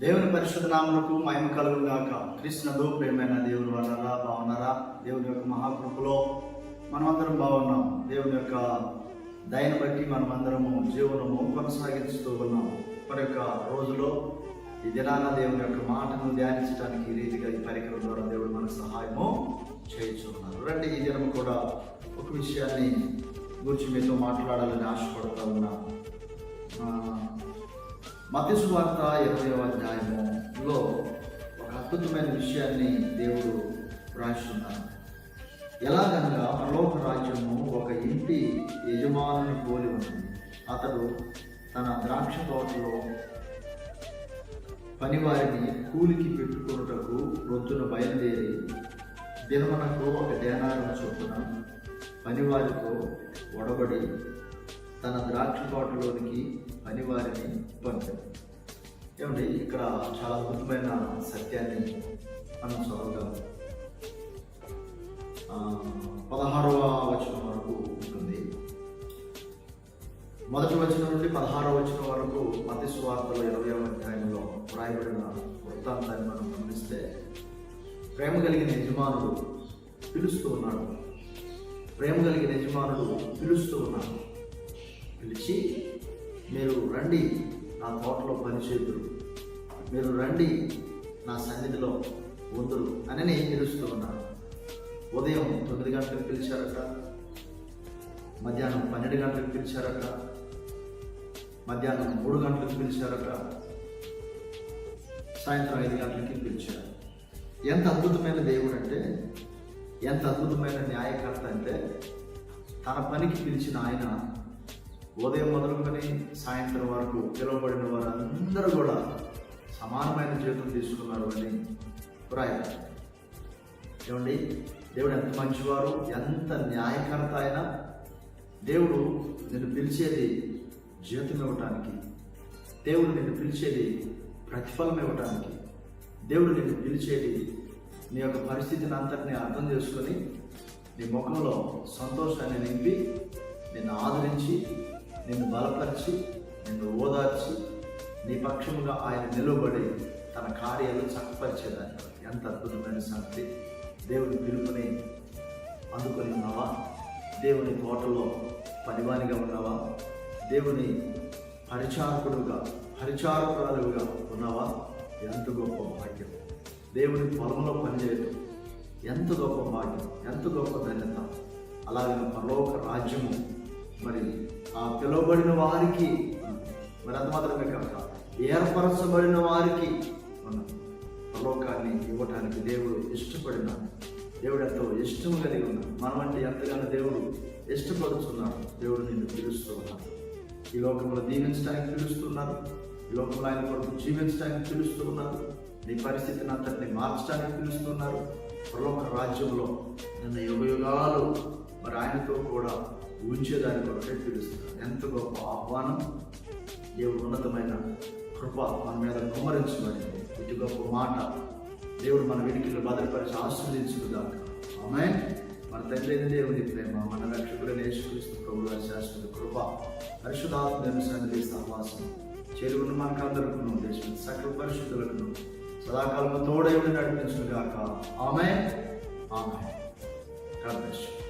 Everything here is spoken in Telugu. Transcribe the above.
దేవుని పరిశుద్ధ నామలకు మహిమ కలుగుగాక కృష్ణదు ప్రేమైన దేవుడు అన్నారా బాగున్నారా? దేవుని యొక్క మహాకృపలో మనమందరం బాగున్నాం. దేవుని యొక్క దయను బట్టి మనమందరము జీవనము కొనసాగిస్తూ ఉన్నాం. మరి యొక్క రోజులో ఈ దినాన దేవుని యొక్క మాటను ధ్యానించడానికి ఈ రీతిగా ఈ పరికరం ద్వారా దేవుడు మనకు సహాయము చేయించున్నారు రండి ఈ దినం కూడా ఒక విషయాన్ని గురించి మీతో మాట్లాడాలని ఆశపడుతూ ఉన్నా. మత్స్సు వార్త ఇరవయవ అధ్యాయములో ఒక అద్భుతమైన విషయాన్ని దేవుడు రాస్తున్నారు ఎలాగనగా పరలోక రాజ్యము ఒక ఇంటి యజమానుని పోలి ఉంటుంది అతడు తన ద్రాక్ష తోటలో పనివారిని కూలికి పెట్టుకున్నటకు రొద్దున బయలుదేరి దినమనకు ఒక దేనారం చొప్పున పనివారితో ఒడబడి తన ద్రాక్ష తోటలోనికి పనివారిని పంపాడు. ఏమండి ఇక్కడ చాలా అద్భుతమైన సత్యాన్ని మనం చదవగలం. పదహారవ వచనం వరకు ఉంటుంది. మొదటి వచనం నుండి పదహారవ వచనం వరకు మతి సువార్తలో ఇరవై అధ్యాయంలో వ్రాయబడిన వృత్తాంతాన్ని మనం గమనిస్తే ప్రేమ కలిగిన యజమానుడు పిలుస్తూ ఉన్నాడు. ప్రేమ కలిగిన యజమానుడు పిలుస్తూ ఉన్నాడు. పిలిచి మీరు రండి నా తోటలో పనిచేతురు మీరు రండి నా సన్నిధిలో ఉందురు. అని పిలుస్తూ ఉన్నాడు ఉదయం తొమ్మిది గంటలకు పిలిచారట. మధ్యాహ్నం పన్నెండు గంటలకు పిలిచారట. మధ్యాహ్నం మూడు గంటలకు పిలిచారట. సాయంత్రం ఐదు గంటలకి పిలిచారు. ఎంత అద్భుతమైన దేవుడు అంటే ఎంత అద్భుతమైన న్యాయకర్త అంటే తన పనికి పిలిచిన ఆయన ఉదయం మొదలుకొని సాయంత్రం వరకు పిలువబడిన వారందరూ కూడా సమానమైన జీవితం తీసుకున్నారు అని ఏమండి? దేవుడు ఎంత మంచివారు? ఎంత న్యాయకర్త అయినా దేవుడు నిన్ను పిలిచేది జీవితం ఇవ్వటానికి దేవుడు నిన్ను పిలిచేది ప్రతిఫలం ఇవ్వటానికి దేవుడు నిన్ను పిలిచేది నీ యొక్క పరిస్థితిని అంతటిని అర్థం చేసుకొని నీ ముఖంలో సంతోషాన్ని నింపి నిన్ను ఆదరించి నిన్ను బలపరిచి నిన్ను ఓదార్చి నీ పక్షముగా ఆయన నిలబడి తన కార్యాలు చక్కపరిచేదాన్ని. ఎంత అద్భుతమైన సంగతి దేవుని పిలుపుని అందుకొని ఉన్నావా? దేవుని తోటలో పనివానిగా ఉన్నావా? దేవుని పరిచారకుడుగా పరిచారకురాలుగా ఉన్నావా? ఎంత గొప్ప భాగ్యం. దేవుని పొలంలో పనిచేయడం ఎంత గొప్ప భాగ్యం ఎంత గొప్ప ధన్యత. అలాగే పరలోక రాజ్యము పిలువబడిన వారికి మరి అంత మాత్రమే కాక ఏర్పరచబడిన వారికి మనం లోకాన్ని ఇవ్వటానికి దేవుడు ఇష్టపడిన దేవుడు ఎంతో ఇష్టం కలిగి ఉన్నాడు మనం అంటే ఎంతగానో దేవుడు ఇష్టపడుతున్నాడు దేవుడు నిన్ను పిలుస్తూ ఉన్నాడు. ఈ లోకంలో దీవించడానికి పిలుస్తున్నారు ఈ లోకంలో ఆయన కొరకు జీవించడానికి పిలుస్తూ ఉన్నారు నీ పరిస్థితిని అంతటిని మార్చడానికి పిలుస్తున్నారు పరలోక రాజ్యంలో నిన్న యుగ యుగాలు మరి ఆయనతో కూడా ఉంచేదాని కొరకే పిలుస్తున్నాడు ఎంత గొప్ప ఆహ్వానం దేవుడు ఉన్నతమైన కృప మన మీద కుమరించమని ఇటు గొప్ప మాట. దేవుడు మన వెనుకలు భద్రపరిచి ఆస్వాదించుదాక ఆమె మన తండ్రి దేవుని ప్రేమ మన రక్షకుడైన యేసుక్రీస్తు ప్రభుల శాస్త్ర శాశ్వత కృప పరిశుధాత్మ సన్నిధి సహవాసం చెరువును మనకు అందరికీ దేశం సకల పరిశుద్ధులకు సదాకాలము తోడై నడిపించుగాక ఆమె ఆమె God bless you.